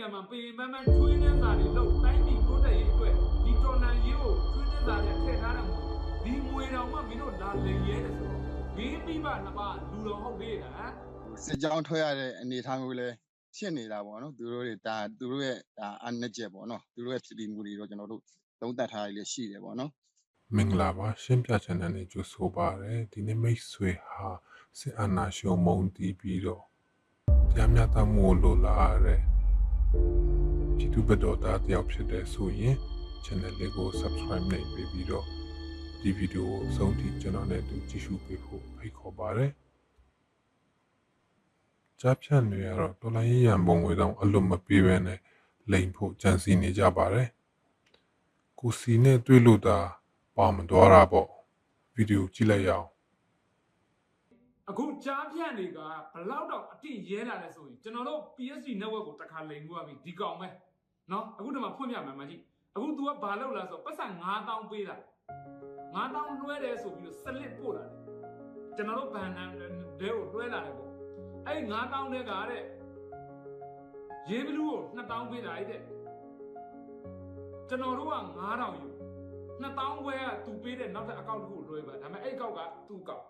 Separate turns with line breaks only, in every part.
နိုင်ငံမှာပင်ပန်းပန်းချွေးနှဲစာတွေလောက်တိုင်းပြည်တိုးတက်ရေးအတွက်ဒီတော်လန်ရေးကိုချွေးနှဲစာတွေထည့်ထားတယ်မို့ဒီငွေတော်မှမင်းတို့လာလည်ရဲတယ်ဆိုတော့မင်းမိဘနှစ်ပါးလူတော်ဟုတ်သေးလား
စစ်ကြောင်းထွက်ရတဲ့အနေအထားမျိုးလဲဖြစ်နေတာပေါ့နော်သူတို့တွေဒါသူတို့ရဲ့ဒါအနက်ချက်ပေါ့နော်သူတို့ရဲ့ဖြစ်ပြီးမှုတွေတော့ကျွန်တော်တို့သုံးသပ်ထားရည်ရှိတယ်ပေါ့နော်
မင်္ဂလာပါရှင်းပြချင်တဲ့နေ့ကျဆိုပါရယ်ဒီနေ့မိတ်ဆွေဟာစစ်အာဏာရှင်မုံတီးပြီးတော့တရားမျှတမှုကိုလိုလားရတဲ့ ပြည်သူ့ဘက်တော်သားတယောက်ဖြစ်တဲ့ဆိုရင် channel လေးကို subscribe လုပ်ပေးပြီးတော့ဒီဗီဒီယိုကိုအဆုံးထိကျွန်တော်နဲ့အတူကြည့်ရှုပေးဖို့ဖိတ်ခေါ်ပါရယ်ကြားဖြတ်နေရတော့တော်လိုင်းရရန်ပုံငွေတောင်အလွတ်မပေးဘဲနဲ့လိန်ဖို့ကြံစီနေကြပါတယ်ကိုစီနဲ့တွေ့လို့သာပါမတော်တာပေါ့ဗီဒီယိုကြည့်လိုက်ရအောင်
အခုကြားဖြန့်တွေကဘလောက်တော့အတိရဲလာလဲဆိုရင်ကျွန်တော်တို့ PSC network ကိုတခါလိမ်မှုရပြီဒီကောင်ပဲနော်အခုဒီမှာဖွင့်ပြမယ်မကြီးအခု तू ကဘာလောက်လာဆိုပတ်စံ9000ပေးတာ9000လွှဲတယ်ဆိုပြီးတော့ slip ပို့လာတယ်ကျွန်တော်တို့ဘန်နန်ဒဲကိုလွှဲလာတယ်ပေါ့အဲ့9000တဲ့ကတဲ့ရေးဘလူးကို2000ပေးတာအဲ့တဲ့ကျွန်တော်တို့က9000ယူ2000ခွဲက तू ပေးတဲ့နောက်ထပ်အကောင့်တစ်ခုလွှဲပါဒါပေမဲ့အဲ့အကောင့်က तू အကောင့်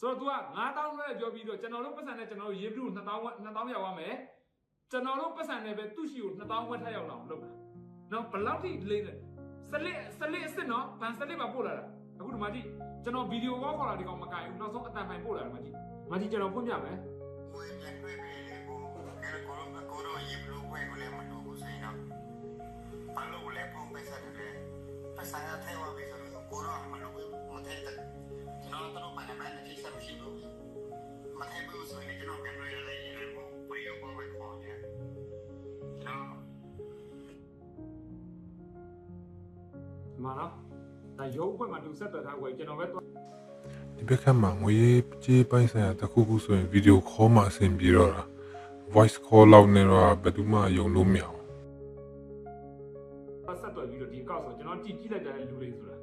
ဆိုတော့ तू က9000လဲပြောပြီးတော့ကျွန်တော်တို့ပတ်စံနဲ့ကျွန်တော်တို့ရေးပြီး2000 2000ရောက်သွားမယ်ကျွန်တော်တို့ပတ်စံနဲ့ပဲသူ့ရှိကို2000ဝက်ထပ်ရောက်လာအောင်လုပ်တာနော်ဘယ်လောက်ထိလိမ့်လဲစလစ်စလစ်အစ်စ်နော်ဗန်စလစ်ပါပို့လာတာအခုဒီမှာကြည့်ကျွန်တော်ဗီဒီယိုကောခေါ်လာဒီကောင်မကင်ဘူးနောက်ဆုံးအတန်ဖိုင်ပို့လာတယ်မှာကြည့်မှာကြည့်ကျွန်တော်ဖွင့်ပြမယ်
ငွေပြန်တွေ့ပြီလေကိုကဲကိုတော့ကိုတော့ရေးဘလို့ခွဲကိုလည်းမလို့ဘူးဆိုရင်တော့ဘာလို့လဲပုံပဲစားတယ်ပတ်စံရထဲဝပြီဆိုတော့ကိုတော့မလို့ဘူးမထဲတဲ့ ကျွန်တော်တို့ဘာနဲ့ဘာနဲ့ကြီးစားမရှိဘူးမထဲဘူးဆိုရင်ကျွန်တော်ပြန်တွေ့ရလေရေပုံပြေရောပုံပဲခေါ်နေကျွန်တော်
ဒီမှာနော်ဒါရုပ်ဖွင့်မှာသူဆက်သွယ်ထားကိုကျွန်တော်ပဲသွား
ဒီဘက်ခက်မှာငွေကြေးပိုင်းဆိုင်ရာတစ်ခုခုဆိုရင်ဗီဒီယိုခေါ်မှအဆင်ပြေတော့တာ voice call လောက်နေတော့ဘယ်သူမှယုံလို့မရဘူး
ဆက်သွယ်ပြီးတော့ဒီအကောက်ဆိုကျွန်တော်ကြည့်ကြည့်လိုက်တဲ့လူတွေဆိုတာ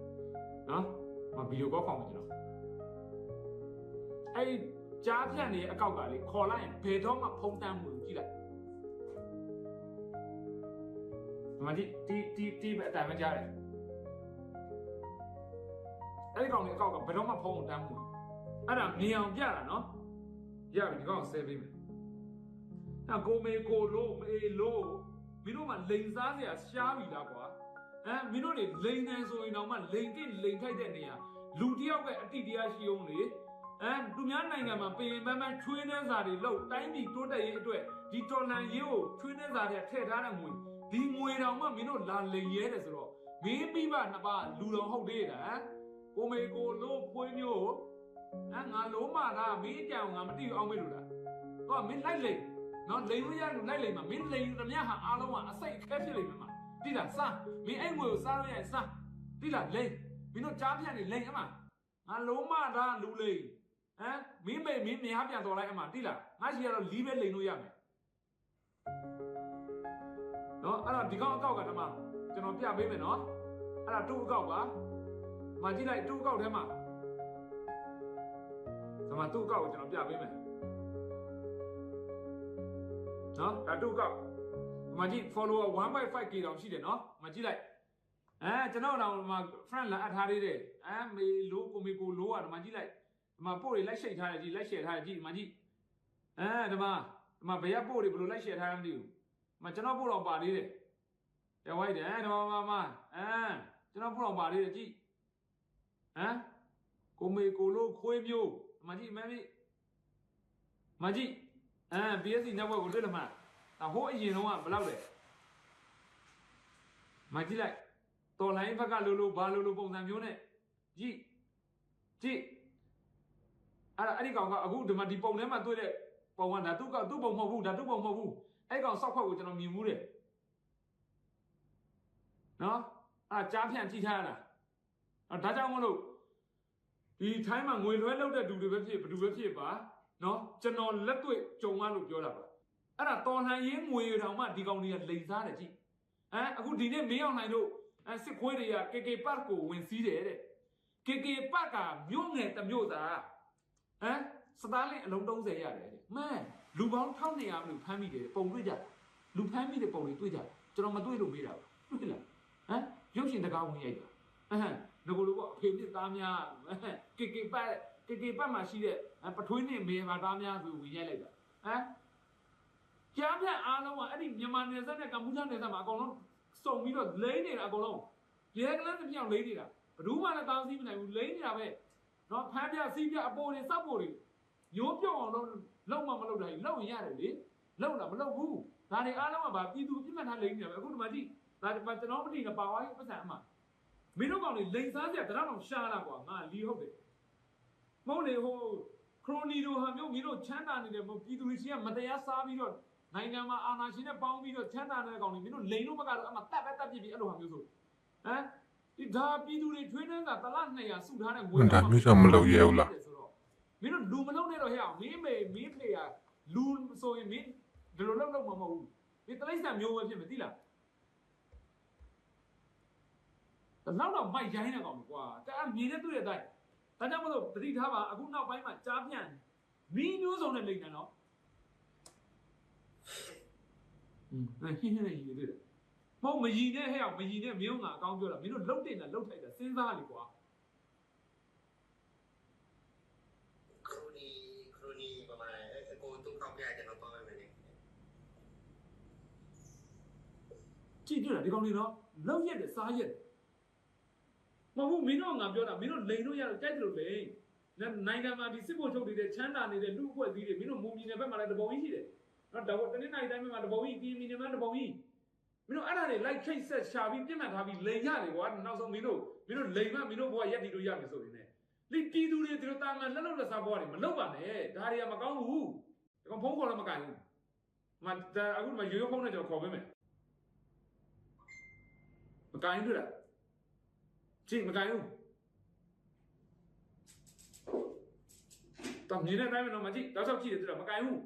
နော် မဗီဒီယိုကောခေါ်မယ်ကျွန်တော်အဲ့ကြားဖြတ်နေတဲ့အကောက်ကလေခေါ်လိုက်ရင်ဘယ်တော့မှဖုံးတမ်းမှုကြည့်လိုက်ဒီမှာဒီဒီဒီပဲအတန်ပဲကြားတယ်အဲ့ဒီကောင်လေးအကောက်ကဘယ်တော့မှဖုံးတမ်းမှုအဲ့ဒါမြင်အောင်ပြတာနော်ရပြီဒီကောင်ဆဲပေးမယ်အဲ့ကိုမေကိုလို့မေလို့မင်းတို့မှလိန်စားစရာရှားပြီလားကွာ အဲမင်းတို့တွေလိန်နေဆိုရင်တော့မှလိန်တိလိန်ထိုက်တဲ့နေရာလူတစ်ယောက်ပဲအတိတရားရှိအောင်လေအဲသူများနိုင်ငံမှာပင်ပန်းပန်းချွေးနှဲစာတွေလောက်တိုင်းပြည်တိုးတက်ရေးအတွက်ဒီတော်လန်ရေးကိုချွေးနှဲစာတွေထည့်ထားတဲ့ငွေဒီငွေတောင်မှမင်းတို့လာလိန်ရဲတယ်ဆိုတော့မင်းမိဘနှစ်ပါးလူတော်ဟုတ်သေးလားကိုမေကိုလို့ဖွေးမျိုးအဲငါလုံးမလားမင်းအကြောင်ငါမသိအောင်မေးလို့လားတော့မင်းလိုက်လိန်နော်လိန်လို့ရလို့လိုက်လိန်မှာမင်းလိန်သမျှဟာအားလုံးကအစိတ်အခက်ဖြစ်လိမ့်မယ်မှာ တိလားစားမင်းအဲ့ငွေကိုစားလို့ရရင်စားတိလားလိန်မင်းတို့ကြားပြတ်နေလိန်အမငါလုံးမသားလူလိန်ဟမ်မင်းမေမင်းမြားပြန်တော်လိုက်အမတိလားငါရှိရတော့လီးပဲလိန်လို့ရမယ်နော်အဲ့တော့ဒီကောင်အကောက်ကတမကျွန်တော်ပြပေးမယ်နော်အဲ့ဒါတူအကောက်ပါမကြည့်လိုက်တူအကောက်ထဲမှာဒီမှာတူအကောက်ကိုကျွန်တော်ပြပေးမယ်နော်ဒါတုကောက်ဒီ မှာကြည့် follower 1.5k တောင်ရှိတယ်နော်ဒီမှာကြည့်လိုက်အဲကျွန်တော်တော့ဒီမှာ friend လာအပ်ထားသေးတယ်အဲမေလိုကိုမေကိုလိုอ่ะဒီမှာကြည့်လိုက်ဒီမှာပို့တွေလိုက်ရှိတ်ထားတယ်ကြည့်လိုက်ရှယ်ထားတယ်ကြည့်ဒီမှာကြည့်အဲဒီမှာဒီမှာဘယ်ရပို့တွေဘယ်လိုလိုက်ရှယ်ထားရမသိဘူးဒီမှာကျွန်တော်ပို့တော့ပါသေးတယ်ပြန်ဝိုက်တယ်အဲဒီမှာမမအဲကျွန်တော်ပို့တော့ပါသေးတယ်ကြည့်ဟမ်ကိုမေကိုလိုခွေးမျိုးဒီမှာကြည့်မမေမကြည့်အဲ BSC network ကိုတွေ့လို့မှ ဒါဟိုးအရင်တော့ကဘယ်လောက်လဲမကြည့်လိုက်တော်လိုင်းဘက်ကလိုလိုဘာလိုလိုပုံစံမျိုးနဲ့ကြည့်ကြည့်အဲ့ဒါအဲ့ဒီကောင်ကအခုဒီမှာဒီပုံထဲမှာတွေ့တဲ့ပုံကဒါသူ့ကသူ့ပုံမဟုတ်ဘူးဒါသူ့ပုံမဟုတ်ဘူးအဲ့ကောင်စောက်ခွက်ကိုကျွန်တော်မြင်မှုတယ်နော်အဲ့ဒါကြားဖြန့်ကြည့်ထားရတာအဲ့ဒါကြောင့်မလို့ဒီထိုင်းမှာငွေလွှဲလုပ်တဲ့လူတွေပဲဖြစ်ဘယ်သူပဲဖြစ်ပါနော်ကျွန်တော်လက်တွေ့ကြုံရလို့ပြောတာပါ အဲ့ဒါတော်လှန်ရေးငွေတောင်မှဒီကောင်တွေကလိန်စားတယ်ကြည့်ဟမ်အခုဒီနေ့မင်းအောင်နိုင်တို့အဲစစ်ခွေးတွေက KK Park ကိုဝင်စည်းတယ်တဲ့ KK Park ကမြို့ငယ်တစ်မြို့သားဟမ်စတားလင်းအလုံး30ရတယ်တဲ့မဲလူပေါင်း1200မလို့ဖမ်းမိတယ်ပုံတွေ့ကြတယ်လူဖမ်းမိတဲ့ပုံတွေတွေ့ကြတယ်ကျွန်တော်မတွေ့လို့မေးတာပါတွေ့လားဟမ်ရုပ်ရှင်တကားဝင်ရိုက်တာအဟမ်ငကိုလိုပေါ့အဖေနဲ့သားများဟမ်ကေကေပတ်ကေကေပတ်မှာရှိတဲ့ပထွေးနဲ့မေမာသားများဆိုဝင်ရိုက်လိုက်တာဟမ် ကြားပြအားလုံးကအဲ့ဒီမြန်မာနယ်စပ်နဲ့ကမ္ဘောဒီးယားနယ်စပ်မှာအကုန်လုံးစုံပြီးတော့လိမ့်နေတာအကုန်လုံးရဲကလန်းတစ်ပြောင်လိမ့်နေတာဘယ်သူမှလည်းတောင်းစီးမနိုင်ဘူးလိမ့်နေတာပဲနော်ဖမ်းပြစီးပြအပေါ်တွေစောက်ပေါ်တွေရိုးပြော့အောင်လုံးလုံးမမလုပ်တာကြီးလုံးရင်ရတယ်လေလုံးလားမလုပ်ဘူးဒါတွေအားလုံးကဗာပြည်သူပြစ်မှတ်ထားလိမ့်နေတာပဲအခုဒီမှာကြည့်ဒါကျွန်တော်မသိနဲ့ပါဝါကြီးပတ်စံအမှမင်းတို့ကောင်တွေလိန်စားစရာတရအောင်ရှားလာကွာငါလီဟုတ်တယ်မဟုတ်လေဟိုခရိုနီတို့ဟာမျိုးမင်းတို့ချမ်းသာနေတယ်မဟုတ်ပြည်သူတွေရှိကမတရားစားပြီးတော့ နိုင်ငံမှာအာဏာရှင်နဲ့ပေါင်းပြီးတော့ချမ်းသာနေတဲ့ကောင်တွေမင်းတို့လိန်လို့မကတော့အမှတက်ပဲတက်ပြစ်ပြီးအဲ့လိုဟာမျိုးဆိုဟမ်ဒီဒါပြည်သူတွေထွေးနှန်းတာတလား200စုထားတဲ့ငွေမင်းတို့လူမလုံးနဲ့တော့ဟဲ့အောင်မင်းမေမင်းဖေကလူဆိုရင်မင်းဒီလိုလုံးလုံးမမဟုတ်ဘူးဒီတလိမ့်ဆန်မျိုးပဲဖြစ်မယ်သိလားဒါတော့တော့မိုက်ရိုင်းနေကောင်ကွာဒါအမြင်နဲ့တွေ့တဲ့အတိုင်းဒါကြောင့်မလို့တတိထားပါအခုနောက်ပိုင်းမှာကြားပြန်မီးမျိုးစုံနဲ့လိမ့်နေတော့ อืมဟင်းဟင်းနဲ့ရည်တွေ့တယ်မဟုတ်မရည်နဲ့ဟဲ့အောင်မရည်နဲ့မင်းကအကောင်းပြောတာမင်းတို့လှုပ်တင်တာလှုပ်ထိုက်တာစဉ်းစားလေကွာ
ခရိုနီခရိုနီประมาณไอ้โกตุ้งเข้าပြကျွန်တော်ပေါင်းရမယ်လေ
ကြည့်ကြည့်တာဒီကောင်လေးနော်လောက်ရက်တယ်စားရက်တယ်မဟုတ်ဘူးမင်းတို့ကငါပြောတာမင်းတို့လိန်လို့ရတယ်ကြိုက်တယ်လို့လိန်နိုင်ငံမှာဒီစစ်ဘုတ်ချုပ်နေတဲ့ချမ်းသာနေတဲ့လူအဖွဲ့အစည်းတွေမင်းတို့မုံမြင်တဲ့ဘက်မှာလည်းတပုံကြီးရှိတယ် နော်ဒါကတနေ့နိုင်တိုင်းမှာတပုံကြီးပြည်မီနေမှာတပုံကြီးမင်းတို့အဲ့ဒါတွေလိုက်ခိတ်ဆက်ရှာပြီးပြစ်မှတ်ထားပြီးလိန်ရတယ်ကွာနောက်ဆုံးမင်းတို့မင်းတို့လိန်မှမင်းတို့ဘဝရက်တည်လို့ရမယ်ဆိုရင်လည်းလိပြည်သူတွေဒီလိုတာမန်လက်လုံးလက်စားဘဝတွေမလုပ်ပါနဲ့ဒါတွေကမကောင်းဘူးဒီကောင်ဖုန်းခေါ်လည်းမကင်ဘူးမဒါအခုမှရိုးရိုးဖုန်းနဲ့ကျွန်တော်ခေါ်ပေးမယ်မကင်ဘူးလားကြည့်မကင်ဘူးတော့မြင်တဲ့အတိုင်းပဲတော့မကြည့်တောက်ချောက်ကြည့်တယ်သူကမကင်ဘူး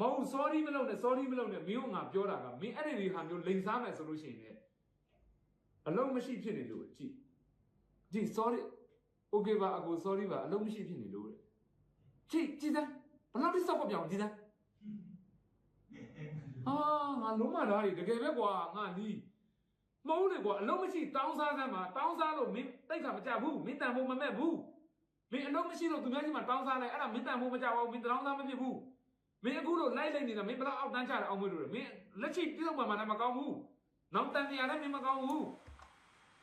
မဟုတ် sorry မလုပ်နဲ့ sorry မလုပ်နဲ့မင်းကငါပြောတာကမင်းအဲ့ဒီတွေဟာမျိုးလိန်စားမယ်ဆိုလို့ရှိရင်လည်းအလုံးမရှိဖြစ်နေလို့ကြည့်ကြည့် sorry okay ပါအကို sorry ပါအလုံးမရှိဖြစ်နေလို့တဲ့ကြည့်ကြည့်စမ်းဘယ်လောက်ထိစောက်ပြောင်ကြည့်စမ်းအာငါလုံးမသားတွေတကယ်ပဲကွာငါလီးမဟုတ်လေကွာအလုံးမရှိတောင်းစားစမ်းမှာတောင်းစားလို့မင်းတိတ်ခါမကြဘူးမင်းတန်ဖို့မမဲ့ဘူးမင်းအလုံးမရှိလို့သူများကြီးမှာတောင်းစားလိုက်အဲ့ဒါမင်းတန်ဖို့မကြပါဘူးမင်းတောင်းစားမဖြစ်ဘူး မင်းအခုလို့လိုက်လိုက်နေတာမင်းဘယ်တော့အောက်တန်းချတယ်အောင်မလို့မင်းလက်ချိပြုတ်မှမှလည်းမကောင်းဘူးနောက်တန်တရားလည်းမင်းမကောင်းဘူး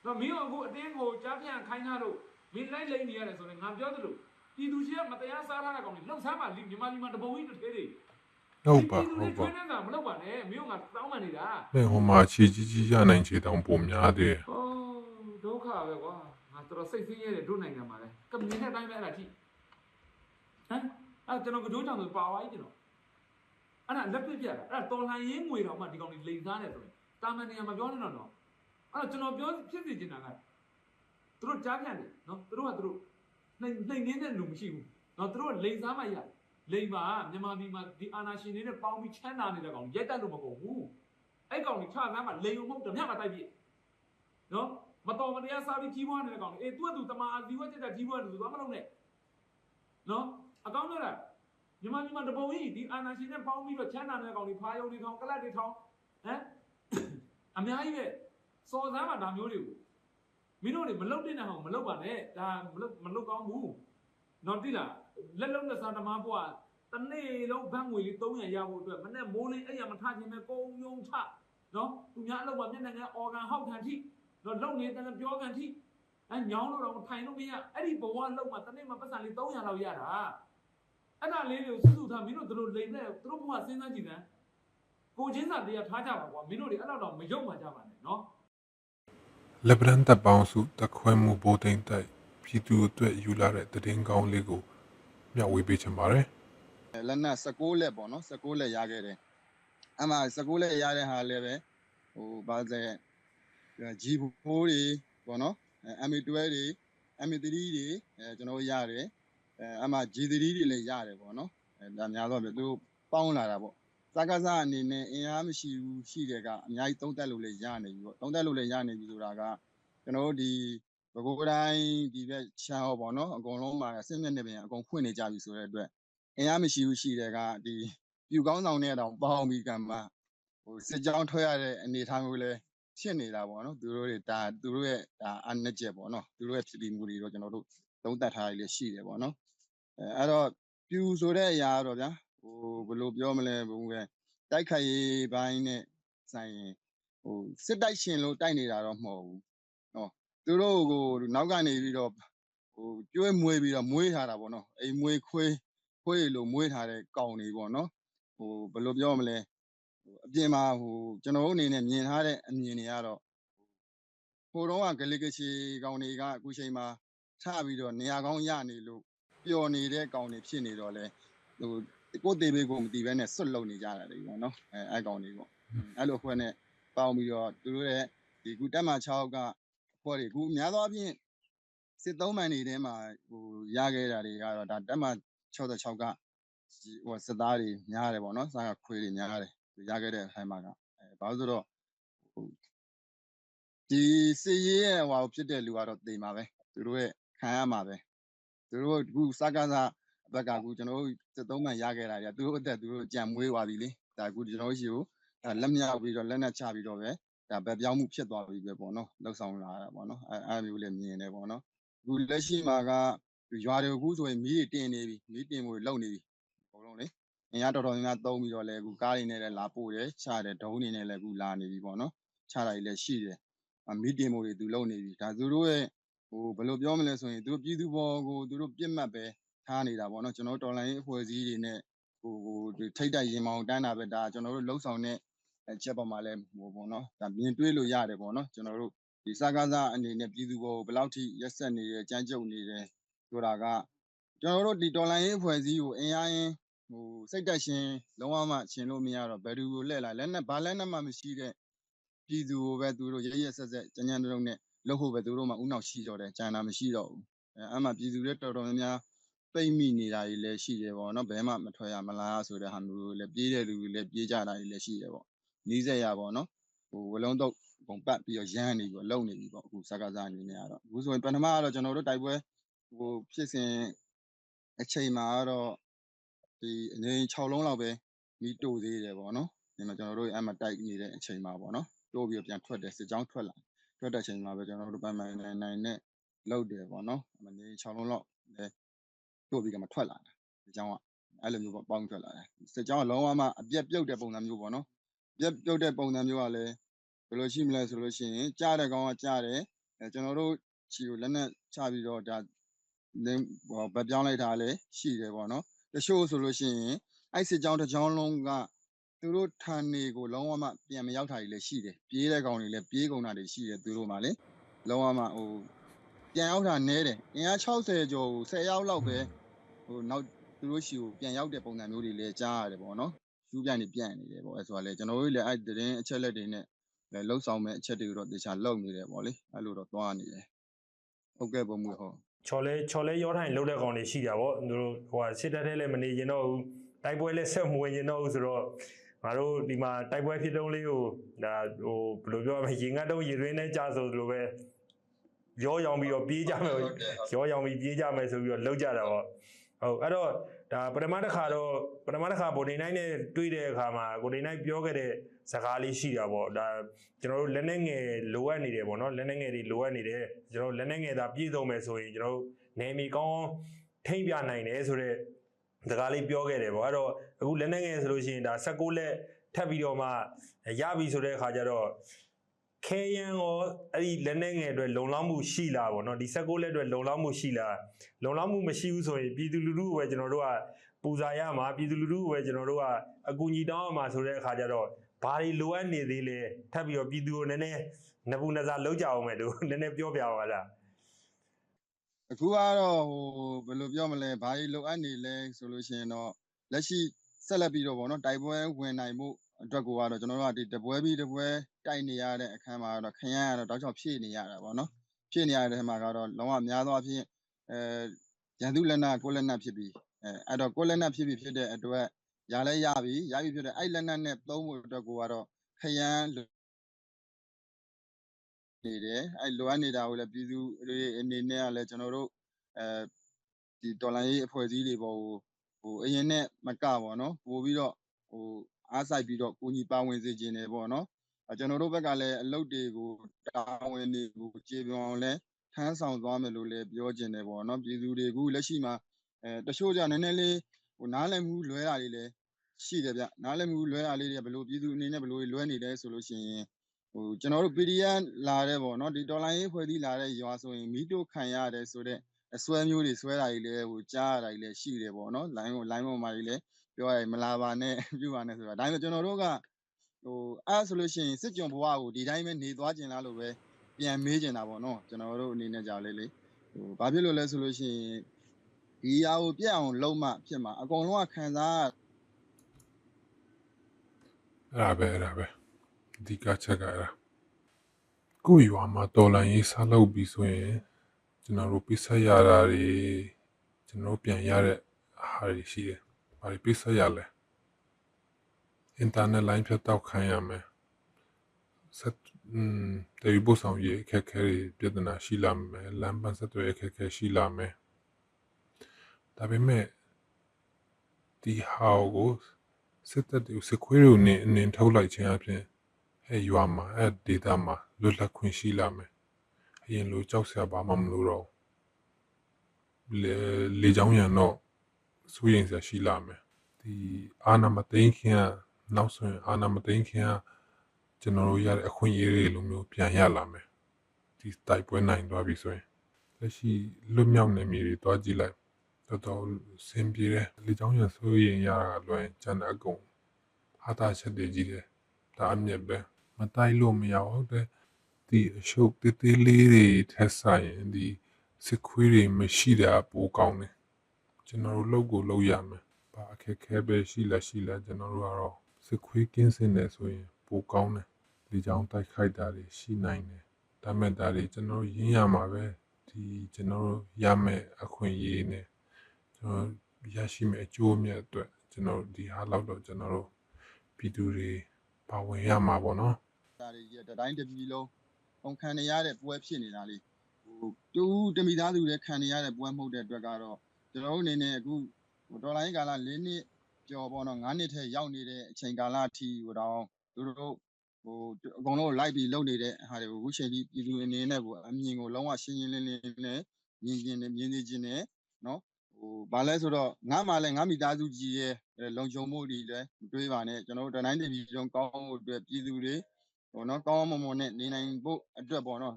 တော့မင်းအခုအတင်းကိုကြားပြန်ခိုင်းထားလို့မင်းလိုက်လိုက်နေရတယ်ဆိုရင်ငါပြောသလိုပြည်သူရှိကမတရားစားထားတဲ့ကောင်တွေလှုပ်ဆမ်းပါလိမြန်မာပြည်မှာတပုံကြီးတစ်သေးတွေ
ဟုတ်ပါ
ပြည်သူ
ဟုတ်ပါ
တွေထွေးနေတာမလုပ်ပါနဲ့မင်းကတောင်းမှနေတာ။
နဲ့ဟိုမှာခြေကြီးကြီးရနိုင်ခြေတောင်ပုံများတယ်။
အော်ဒုက္ခပဲကွာ။ငါတော်တော်စိတ်ဆင်းရဲတယ်တို့နိုင်ငံမှာလဲ။ကမင်းတဲ့အတိုင်းပဲအဲ့ဒါကြည့်။ဟမ်အဲ့ကျွန်တော်ကတို့ကြောင့်ဆိုပါဝါကြီးကျွန်တော်။ အဲ့ဒါလက်ပြပြတာ။အဲ့ဒါတော်လှန်ရေးငွေတော်မှဒီကောင်တွေလိန်စားတယ်ဆိုရင်တာမန်နေရာမှာပြောနေတော့နော်။အဲ့တော့ကျွန်တော်ပြောဖြစ်စီချင်တာကသူတို့ကြားပြန်တယ်နော်။သူတို့ကသူတို့နှိမ်နှိမ်နေတဲ့လူမရှိဘူး။နော်သူတို့ကလိန်စားမှရတယ်။လိန်ပါမြန်မာပြည်မှာဒီအာနာရှင်တွေနဲ့ပေါင်းပြီးချမ်းသာနေတဲ့ကောင်ရက်တက်လို့မကုန်ဘူး။အဲ့ကောင်တွေခြားကမ်းမှာလိန်ုံမဟုတ်တယ်မြတ်မှာတိုက်ပြစ်။နော်မတော်မတရားစားပြီးကြီးပွားနေတဲ့ကောင်လေအေးသူကသူတမာအဒီဝက်ချက်ချက်ကြီးပွားတယ်သူကမလုပ်နဲ့နော်အကောင်းတော့လား မြန်မာပြည်မှာတပုံကြီးဒီအာနာရှင်နဲ့ပေါင်းပြီးတော့ချမ်းသာနေတဲ့ကောင်တွေဖားယုံတွေထောင်ကလတ်တွေထောင်ဟမ်အများကြီးပဲစော်စားမှဒါမျိုးတွေကိုမင်းတို့တွေမလုပ်တဲ့နဲ့ဟောင်မလုပ်ပါနဲ့ဒါမလုပ်မလုပ်ကောင်းဘူးနော်တိလားလက်လုံးနဲ့စားတမားဘွားတနေ့လုံးဘန်းငွေလေး300ရဖို့အတွက်မနဲ့မိုးလေးအဲ့ရမထခြင်းပဲကုံယုံချနော်သူများအလုပ်မှာမျက်နှာငယ်အော်ဂန်ဟောက်ခံထိတော့လုံနေတဲ့ပြောကန်ထိအဲညောင်းလို့တော့ထိုင်လို့မရအဲ့ဒီဘဝလုံမှာတနေ့မှာပတ်စံလေး300လောက်ရတာ အဲ့ဒါလေးတွေကိုစုစုထားမင်းတို့တို့လိမ်နေသူတို့ဘဝစဉ်းစားကြည့်စမ်းကိုချင်းစာတရားထားကြပါကွာမင်းတို့တွေအဲ့လောက်တော့မယုံမှကြပါနဲ့နော်။
လက်ဗရန်တပ်ပေါင်းစုတခွဲမှုဘိုးသိမ့်တိုက်ပြည်သူအတွက်ယူလာတဲ့တည်င်းကောင်းလေးကိုမျှဝေပေးချင်ပါတယ်
လက်နက်16လက်ပေါ့နော်16လက်ရခဲ့တယ်အမှ16လက်ရတဲ့ဟာလည်းပဲဟိုဘာလဲဂျီဘိုးတွေပေါ့နော် MA12 တွေ MA3 တွေအဲကျွန်တော်ရတယ် အဲအမှ G3 တွေလည်းရတယ်ပေါ့နော်အဲဒါများတော့ပြသူပေါင်းလာတာပေါ့စကားစားအနေနဲ့အင်အားမရှိဘူးရှိတယ်ကအများကြီးသုံးသက်လို့လည်းရနေပြီပေါ့သုံးသက်လို့လည်းရနေပြီဆိုတာကကျွန်တော်တို့ဒီဘကိုးတိုင်းဒီဘက်ချမ်းဟောပေါ့နော်အကုန်လုံးမှာအစစ်မြက်နေပြန်အကုန်ဖွင့်နေကြပြီဆိုတဲ့အတွက်အင်အားမရှိဘူးရှိတယ်ကဒီပြူကောင်းဆောင်နဲ့တောင်ပေါင်းပြီးကံမှာဟိုစစ်ကြောင်းထွက်ရတဲ့အနေအထားမျိုးလဲဖြစ်နေတာပေါ့နော်သူတို့တွေဒါသူတို့ရဲ့ဒါအနက်ချက်ပေါ့နော်သူတို့ရဲ့ဖြစ်ပြီးမှုတွေတော့ကျွန်တော်တို့သုံးသပ်ထားရည်ရှိတယ်ပေါ့နော်အဲ အဲ့တော့ပြူဆိုတဲ့အရာကတော့ဗျာဟိုဘယ်လိုပြောမလဲဘုံကတိုက်ခိုက်ရေးဘိုင်းနဲ့ဆိုင်ရင်ဟိုစစ်တိုက်ရှင်လို့တိုက်နေတာတော့မဟုတ်ဘူးနော်သူတို့ကိုနောက်ကနေပြီးတော့ဟိုကျွေးမွေးပြီးတော့မွေးထားတာပေါ့နော်အိမ်မွေးခွေးခွေးလို့မွေးထားတဲ့ကောင်တွေပေါ့နော်ဟိုဘယ်လိုပြောမလဲဟိုအပြင်မှာဟိုကျွန်တော်တို့အနေနဲ့မြင်ထားတဲ့အမြင်တွေကတော့ဟိုတော့ကဂလိကချီကောင်တွေကအခုချိန်မှာထပြီးတော့နေရာကောင်းရနေလို့ ပျော်နေတဲ့ကောင်တွေဖြစ်နေတော့လဲဟိုကိုယ်တေးပေးကိုမတည်ဘဲနဲ့ဆွတ်လုံနေကြတာတွေပေါ့နော်အဲအဲ့ကောင်တွေပေါ့အဲ့လိုအဖွဲ့နဲ့ပေါင်းပြီးတော့သူတို့ရဲ့ဒီကူတက်မှ6ကအဖွဲ့တွေကူအများသောအားဖြင့်စစ်သုံးမှန်တွေထဲမှာဟိုရခဲ့တာတွေကတော့ဒါတက်မှ66ကဒီဟိုစစ်သားတွေများတယ်ပေါ့နော်စားကခွေးတွေများတယ်ရခဲ့တဲ့အခိုင်မှာကအဲဘာလို့ဆိုတော့ဟိုဒီစီရေးရဲ့ဟိုဖြစ်တဲ့လူကတော့တိမ်ပါပဲသူတို့ရဲ့ခံရမှာပဲ သူတို့ကစကားစားဘက်ကကူကျွန်တော်တို့စက်သုံးမှန်ရခဲ့တာတွေကသူတို့အသက်သူတို့ကြံမွေးသွားပြီလေဒါကူကျွန်တော်တို့ရှိကိုဒါလက်မြောက်ပြီးတော့လက်နဲ့ချပြီးတော့ပဲဒါဗက်ပြောင်းမှုဖြစ်သွားပြီပဲပေါ့နော်လှုပ်ဆောင်လာတာပေါ့နော်အဲအဲမျိုးလေးမြင်နေပေါ့နော်အခုလက်ရှိမှာကရွာတွေကူဆိုရင်မီးတွေတင်နေပြီမီးတင်မှုလုံနေပြီအကုန်လုံးလေအင်အားတော်တော်များများသုံးပြီးတော့လဲအခုကားတွေနဲ့လည်းလာပို့တယ်ချတယ်ဒုံးတွေနဲ့လည်းအခုလာနေပြီပေါ့နော်ချတာတွေလည်းရှိတယ်အမီတင်မို့တွေသူလုံနေပြီဒါသူတို့ရဲ့ ဟိုဘယ်လိုပြောမလဲဆိုရင်သူတို့ပြည်သူဘောကိုသူတို့ပြစ်မှတ်ပဲထားနေတာပေါ့နော်ကျွန်တော်တို့တော်လိုင်းအဖွဲ့အစည်းတွေနဲ့ဟိုဟိုဒီထိတ်တိုက်ရင်မောင်တန်းတာပဲဒါကျွန်တော်တို့လှုပ်ဆောင်တဲ့အချက်ပေါ်မှာလဲဟိုပေါ့နော်ဒါမြင်တွေ့လို့ရတယ်ပေါ့နော်ကျွန်တော်တို့ဒီစကားစားအနေနဲ့ပြည်သူဘောကိုဘယ်လောက်ထိရက်ဆက်နေတယ်ကြမ်းကြုတ်နေတယ်ဆိုတာကကျွန်တော်တို့ဒီတော်လိုင်းအဖွဲ့အစည်းကိုအင်အားရင်ဟိုစိတ်တက်ရှင်လုံးဝမှရှင်လို့မရတော့ဘယ်သူကိုလှည့်လာလက်နဲ့ဘာလက်နဲ့မှမရှိတဲ့ပြည်သူကိုပဲသူတို့ရရဆက်ဆက်ကြမ်းကြမ်းတုံးနဲ့ လှုပ်ဖို့ပဲသူတို့မှဥနောက်ရှိတော့တယ်ကြံတာမရှိတော့ဘူးအဲအမှပြည်သူတွေတော်တော်များများပိတ်မိနေတာတွေလည်းရှိတယ်ပေါ့နော်ဘယ်မှမထွက်ရမလားဆိုတဲ့ဟာမျိုးတွေလည်းပြေးတဲ့လူတွေလည်းပြေးကြတာတွေလည်းရှိတယ်ပေါ့နီးစက်ရပေါ့နော်ဟိုဝလုံးတော့ပုံပတ်ပြီးတော့ရမ်းနေပြီးတော့လုံနေပြီပေါ့အခုစကားစားအနေနဲ့ကတော့အခုဆိုရင်ပထမကတော့ကျွန်တော်တို့တိုက်ပွဲဟိုဖြစ်စဉ်အချိန်မှာကတော့ဒီအနေ6လုံးလောက်ပဲမီးတိုသေးတယ်ပေါ့နော်ဒီမှာကျွန်တော်တို့အဲ့မှာတိုက်နေတဲ့အချိန်မှာပေါ့နော်တိုးပြီးတော့ပြန်ထွက်တယ်စစ်ကြောင်းထွက်လာ ထွက်တဲ့အချိန်မှာပဲကျွန်တော်တို့ပိုင်းပိုင်းနိုင်နိုင်နဲ့လောက်တယ်ပေါ့နော်အမနေ6လုံးလောက်လဲတိုးပြီးကမှထွက်လာတာစစ်ကြောင်းကအဲ့လိုမျိုးပေါ့ပေါင်းထွက်လာတယ်စစ်ကြောင်းကလုံးဝမှအပြက်ပြုတ်တဲ့ပုံစံမျိုးပေါ့နော်ပြက်ပြုတ်တဲ့ပုံစံမျိုးကလည်းဘယ်လိုရှိမလဲဆိုလို့ရှိရင်ကြားတဲ့ကောင်ကကြားတယ်အဲကျွန်တော်တို့ခြေကိုလက်နဲ့ချပြီးတော့ဒါလင်းဟောဗတ်ပြောင်းလိုက်တာလည်းရှိတယ်ပေါ့နော်တချို့ဆိုလို့ရှိရင်အဲ့စစ်ကြောင်းတစ်ကြောင်းလုံးက သူတို့ဌာနေကိုလုံးဝမှပြန်မရောက်တာတွေလည်းရှိတယ်ပြေးတဲ့ကောင်တွေလည်းပြေးကုန်တာတွေရှိတယ်သူတို့မှလေလုံးဝမှဟိုပြန်ရောက်တာနဲတယ်အင်အား60ကျော်ကို10ရောက်လောက်ပဲဟိုနောက်သူတို့ရှိကိုပြန်ရောက်တဲ့ပုံစံမျိုးတွေလည်းကြားရတယ်ပေါ့နော်ရှူးပြန်နေပြန်နေတယ်ပေါ့အဲဆိုတော့လေကျွန်တော်တို့လည်းအဲ့တရင်အချက်လက်တွေနဲ့လည်းလှုပ်ဆောင်မဲ့အချက်တွေကိုတော့တခြားလုံနေတယ်ပေါ့လေအဲ့လိုတော့သွားနေတယ်ဟုတ်ကဲ့ပုံမှုဟုတ်
ချော်လဲချော်လဲရောထိုင်လှုပ်တဲ့ကောင်တွေရှိတာပေါ့သူတို့ဟိုဟာစစ်တပ်ထဲလည်းမနေရင်တော့ဘူးတိုက်ပွဲလည်းဆက်မဝင်ရင်တော့ဘူးဆိုတော့ ငါတို့ဒီမှာတိုက်ပွဲဖြစ်တုံးလေးကိုဒါဟိုဘယ်လိုပြောရမလဲရေငတ်တုံးရေရင်းနဲ့ကြာဆိုသလိုပဲရောရောင်ပြီးတော့ပြေးကြမယ်ရောရောင်ပြီးပြေးကြမယ်ဆိုပြီးတော့လှုပ်ကြတာပေါ့ဟုတ်အဲ့တော့ဒါပထမတစ်ခါတော့ပထမတစ်ခါဗိုလ်နေနိုင်နဲ့တွေ့တဲ့အခါမှာကိုနေနိုင်ပြောခဲ့တဲ့စကားလေးရှိတာပေါ့ဒါကျွန်တော်တို့လက်နဲ့ငယ်လိုအပ်နေတယ်ပေါ့နော်လက်နဲ့ငယ်တွေလိုအပ်နေတယ်ကျွန်တော်တို့လက်နဲ့ငယ်သာပြည့်စုံမယ်ဆိုရင်ကျွန်တော်တို့နေမီကောင်းထိမ့်ပြနိုင်တယ်ဆိုတော့ စကားလေးပြောခဲ့တယ်ပေါ့အဲ့တော့အခုလက်နဲ့ငယ်ဆိုလို့ရှိရင်ဒါ16လက်ထပ်ပြီးတော့မှရပြီဆိုတဲ့အခါကျတော့ခဲယံရောအဲ့ဒီလက်နဲ့ငယ်အတွက်လုံလောက်မှုရှိလားပေါ့နော်ဒီ16လက်အတွက်လုံလောက်မှုရှိလားလုံလောက်မှုမရှိဘူးဆိုရင်ပြည်သူလူထုကိုပဲကျွန်တော်တို့ကပူဇာရမှာပြည်သူလူထုကိုပဲကျွန်တော်တို့ကအကူအညီတောင်းရမှာဆိုတဲ့အခါကျတော့ဘာတွေလိုအပ်နေသေးလဲထပ်ပြီးတော့ပြည်သူကိုနည်းနည်းနဘူးနဇာလောက်ကြအောင်မယ်လို့နည်းနည်းပြောပြပါလား
အခုကတော့ဟိုဘယ်လိုပြောမလဲဘာကြီးလိုအပ်နေလဲဆိုလို့ရှိရင်တော့လက်ရှိဆက်လက်ပြီးတော့ဗောနော်တိုက်ပွဲဝင်နိုင်မှုအတွက်ကိုကတော့ကျွန်တော်တို့ကဒီတပွဲပြီးတပွဲတိုက်နေရတဲ့အခန်းမှာတော့ခရမ်းကတော့တောက်ချောက်ဖြည့်နေရတာဗောနော်ဖြည့်နေရတဲ့အခါမှာကတော့လုံးဝများသောအားဖြင့်အဲရန်သူလက်နက်ကိုလက်နက်ဖြစ်ပြီးအဲအဲ့တော့ကိုလက်နက်ဖြစ်ပြီးဖြစ်တဲ့အတွက်ရလဲရပြီရပြီဖြစ်တဲ့အဲ့လက်နက်နဲ့သုံးဖို့အတွက်ကိုကတော့ခရမ်းလို နေတယ်အဲ့လိုအပ်နေတာကိုလည်းပြည်သူတွေအနေနဲ့ကလည်းကျွန်တော်တို့အဲဒီဒေါ်လာရေးအဖွဲ့အစည်းတွေပေါ်ကိုဟိုအရင်နဲ့မကပေါ့နော်ပို့ပြီးတော့ဟဟိုအားစိုက်ပြီးတော့ကိုကြီးပါဝင်စေခြင်းတယ်ပေါ့နော်အဲကျွန်တော်တို့ဘက်ကလည်းအလုပ်တွေကိုတာဝန်တွေကိုခြေပြောင်းအောင်လဲထမ်းဆောင်သွားမယ်လို့လည်းပြောခြင်းတယ်ပေါ့နော်ပြည်သူတွေကလက်ရှိမှာအဲတချို့ကြနည်းနည်းလေးဟိုနားလည်မှုလွဲတာတွေလည်းရှိတယ်ဗျနားလည်မှုလွဲတာလေးတွေကဘယ်လိုပြည်သူအနေနဲ့ဘယ်လိုလွဲနေလဲဆိုလို့ရှိရင် ဟိုကျွန်တော်တို့ PDF လာတဲ့ပေါ့နော်ဒီတော်လိုင်းရေးဖွဲ့စည်းလာတဲ့ရွာဆိုရင်မီးတို့ခံရတယ်ဆိုတော့အစွဲမျိုးတွေဆွဲတာကြီးလည်းဟိုကြားရတာကြီးလည်းရှိတယ်ပေါ့နော် line ကို line ပေါ်မှာကြီးလည်းပြောရရင်မလာပါနဲ့ပြုပါနဲ့ဆိုတာဒါပေမဲ့ကျွန်တော်တို့ကဟိုအဲ့ဆိုလို့ရှိရင်စစ်ကြုံဘဝကိုဒီတိုင်းပဲနေသွားကျင်လားလို့ပဲပြန်မေးကျင်တာပေါ့နော်ကျွန်တော်တို့အနေနဲ့ကြောက်လေးလေဟိုဘာဖြစ်လို့လဲဆိုလို့ရှိရင်ဒီအရာကိုပြက်အောင်လုံးမဖြစ်မှာအကုန်လုံးကခံစားရ
အဲ့ဒါပဲအဲ့ဒါပဲ အဓိကချက်ကအဲ့ဒါကိုယ့်ရွာမှာတော်လန်ရေးစားလုပ်ပြီးဆိုရင်ကျွန်တော်တို့ပိဆက်ရတာတွေကျွန်တော်တို့ပြန်ရတဲ့ဟာတွေရှိတယ်။ဘာတွေပိဆက်ရလဲ။ internet line ဖြတ်တောက်ခိုင်းရမယ်။ဆက်อืมတယ်လီပို့ဆောင်ရေးအခက်အခဲတွေပြဿနာရှိလာမယ်။လမ်းပန်းဆက်သွယ်ရေးအခက်အခဲရှိလာမယ်။ဒါပေမဲ့ဒီဟာကိုစစ်တပ်တွေစစ်ခွေးတွေနဲ့အနေထုတ်လိုက်ခြင်းအပြင် အဲရွာမှာအဲဒေတာမှာလွတ်လပ်ခွင့်ရှိလာမယ်အရင်လိုကြောက်စရာဘာမှမလိုတော့ဘူးလေလေချောင်းရံတော့စိုးရင်စရာရှိလာမယ်ဒီအာနာမသိန်းခင်ကနောက်ဆိုရင်အာနာမသိန်းခင်ကကျွန်တော်တို့ရတဲ့အခွင့်အရေးတွေလိုမျိုးပြန်ရလာမယ်ဒီတိုက်ပွဲနိုင်သွားပြီဆိုရင်လက်ရှိလွတ်မြောက်နေမြေတွေတွားကြည့်လိုက်တော်တော်စင်ပြေတယ်လေချောင်းရံစိုးရင်ရတာကလွယ်ကျန်တဲ့အကုန်ဟာတာချက်တွေကြီးတယ်ဒါအမြက်ပဲ မတိုက်လို့မရဟုတ်တယ်ဒီအရှုပ်တေးသေးလေးတွေထက်ဆိုင်ရင်ဒီစစ်ခွေးတွေမရှိတာပိုကောင်းတယ်ကျွန်တော်တို့လုပ်ကိုလုပ်ရမယ်ဘာအခက်ခဲပဲရှိလဲရှိလဲကျွန်တော်တို့ကတော့စစ်ခွေးကင်းစင်တယ်ဆိုရင်ပိုကောင်းတယ်လေချောင်းတိုက်ခိုက်တာတွေရှိနိုင်တယ်ဒါမဲ့ဒါတွေကျွန်တော်တို့ရင်းရမှာပဲဒီကျွန်တော်တို့ရမယ်အခွင့်အရေးနဲ့ကျွန်တော်ရရှိမယ့်အကျိုးအမြတ်အတွက်ကျွန်တော်ဒီဟာလောက်တော့ကျွန်တော်တို့ပြည်သူတွေ ပါဝင်ရမှာပေါ့နော်
တာတွေကြီးတတိုင်းတစ်ပြည်လုံးပုံခံနေရတဲ့ပွဲဖြစ်နေတာလေဟိုတူတမိသားစုတွေခံနေရတဲ့ပွဲမဟုတ်တဲ့အတွက်ကတော့ကျွန်တော်တို့အနေနဲ့အခုဟိုဒေါ်လာရင်းကာလ၄နှစ်ကျော်ပေါ့နော်9နှစ်ထဲရောက်နေတဲ့အချိန်ကာလအထိဟိုတော့သူတို့ဟိုအကုန်လုံးလိုက်ပြီးလုပ်နေတဲ့ဟာတွေကိုအခုချိန်ကြီးပြည်သူအနေနဲ့ကိုအမြင်ကိုလုံးဝရှင်းရှင်းလင်းလင်းနဲ့မြင်ကျင်နေမြင်နေခြင်းနဲ့နော် ဟိုဘာလဲဆိုတော့ငါမှလည်းငါမိသားစုကြီးရဲ့လုံခြုံမှုတွေလည်းမတွေးပါနဲ့ကျွန်တော်တို့တတိုင်းတစ်ပြည်လုံးကောင်းဖို့အတွက်ပြည်သူတွေဟိုနော်ကောင်းကောင်းမွန်မွန်နဲ့နေနိုင်ဖို့အတွက်ပေါ့နော်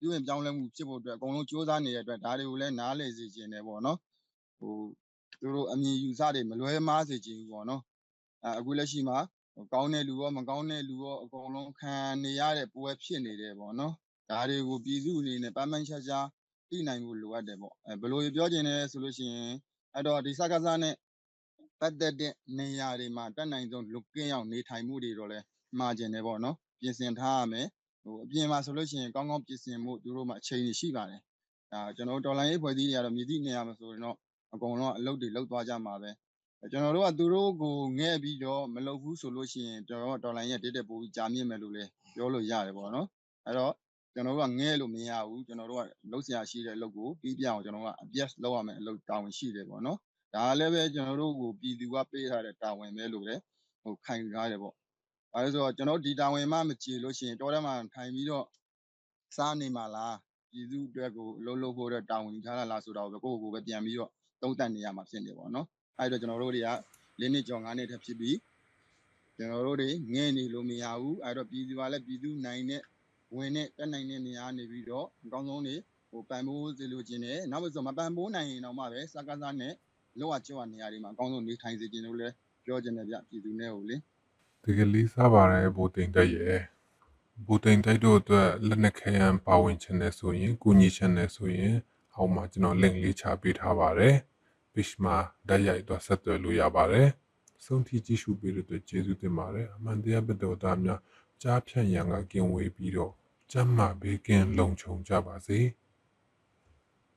ပြုရင်ပြောင်းလဲမှုဖြစ်ဖို့အတွက်အကုန်လုံးစူးစမ်းနေတဲ့အတွက်ဒါတွေကိုလည်းနားလည်စေခြင်းတယ်ပေါ့နော်ဟိုသူတို့အမြင်ယူဆတွေမလွဲမားစေခြင်းဘူးပေါ့နော်အဲအခုလက်ရှိမှာဟိုကောင်းတဲ့လူရောမကောင်းတဲ့လူရောအကုန်လုံးခံနေရတဲ့ပွဲဖြစ်နေတယ်ပေါ့နော်ဒါတွေကိုပြည်သူအနေနဲ့ပန်းပန်းချာချာ သိနိုင်ဖို့လိုအပ်တယ်ပေါ့အဲဘယ်လိုပြောချင်လဲဆိုလို့ရှိရင်အဲ့တော့ဒီစကားစားနဲ့ပတ်သက်တဲ့နေရာတွေမှာတက်နိုင်ဆုံးလွတ်ကင်းအောင်နေထိုင်မှုတွေတော့လဲမှာကျင်တယ်ပေါ့နော်ပြင်ဆင်ထားရမယ်ဟိုအပြင်မှာဆိုလို့ရှိရင်ကောင်းကောင်းပြင်ဆင်မှုသူတို့မှအချိန်ကြီးရှိပါတယ်ဒါကျွန်တော်တို့တော်လိုင်းရေးဖွဲ့စည်းတွေကတော့မြည်သည့်နေရာမှာဆိုရင်တော့အကုန်လုံးအလုပ်တွေလုပ်သွားကြမှာပဲကျွန်တော်တို့ကသူတို့ကိုငဲ့ပြီးတော့မလုပ်ဘူးဆိုလို့ရှိရင်ကျွန်တော်တို့တော်လိုင်းရဲ့တက်တက်ပိုးကြာမြင့်မယ်လို့လည်းပြောလို့ရတယ်ပေါ့နော်အဲ့တော့ ကျွန်တော်တို့ကငဲ့လို့မရဘူးကျွန်တော်တို့ကလုပ်ဆရာရှိတဲ့အလုပ်ကိုပြီးပြအောင်ကျွန်တော်ကအပြတ်လုပ်ရမယ်အလုပ်တာဝန်ရှိတယ်ပေါ့နော်ဒါလည်းပဲကျွန်တော်တို့ကိုပြည်သူကပေးထားတဲ့တာဝန်ပဲလို့လည်းဟိုခံယူထားတယ်ပေါ့။အဲဒါဆိုတော့ကျွန်တော်ဒီတာဝန်မှမကြည်လို့ရှိရင်တောထဲမှာထိုင်ပြီးတော့စားနေမှာလားပြည်သူအတွက်ကိုအလုံးလုံးဖို့တဲ့တာဝန်ယူထားတာလားဆိုတော့ပဲကိုယ့်ကိုယ်ပဲပြန်ပြီးတော့သုံးသပ်နေရမှာဖြစ်နေပေါ့နော်။အဲဒီတော့ကျွန်တော်တို့တွေက၄နှစ်ကျော်၅နှစ်ထက်ဖြစ်ပြီးကျွန်တော်တို့တွေငဲ့နေလို့မရဘူး။အဲဒီတော့ပြည်သူကလည်းပြည်သူနိုင်တဲ့ ဝင်တဲ့တက်နိုင်တဲ့နေရာနေပြီးတော့အကောင်းဆုံးနေဟိုပံပိုးစေလိုခြင်းနဲ့နောက်ပြီးဆိုမပံပိုးနိုင်ရင်တော့မှပဲစကားစားနဲ့လောက်အကျော်နေရာတွေမှာအကောင်းဆုံးနေထိုင်စေခြင်းလို့လည်းပြောခြင်းနဲ့ဗျပြည်သူနဲ့ဟိုလေ
တကယ်လေးစားပါတယ်ဘူတင်တိုက်ရဲ့ဘူတင်တိုက်တို့အတွက်လက်နက်ခဲယံပါဝင်ခြင်းနဲ့ဆိုရင်ကုညီခြင်းနဲ့ဆိုရင်အောက်မှာကျွန်တော် link လေးချပေးထားပါတယ် page မှာဓာတ်ရိုက်တော့ဆက်သွယ်လို့ရပါတယ်ဆုံးဖြတ်ကြည့်ရှုပေးတဲ့အတွက်ကျေးဇူးတင်ပါတယ်အမှန်တရားဘက်တော်သားများ ကြားဖြန့်ရန်ကကင်းဝေးပြီးတော့ကျမ်းမာဘေးကင်းလုံခြုံကြပါစေ။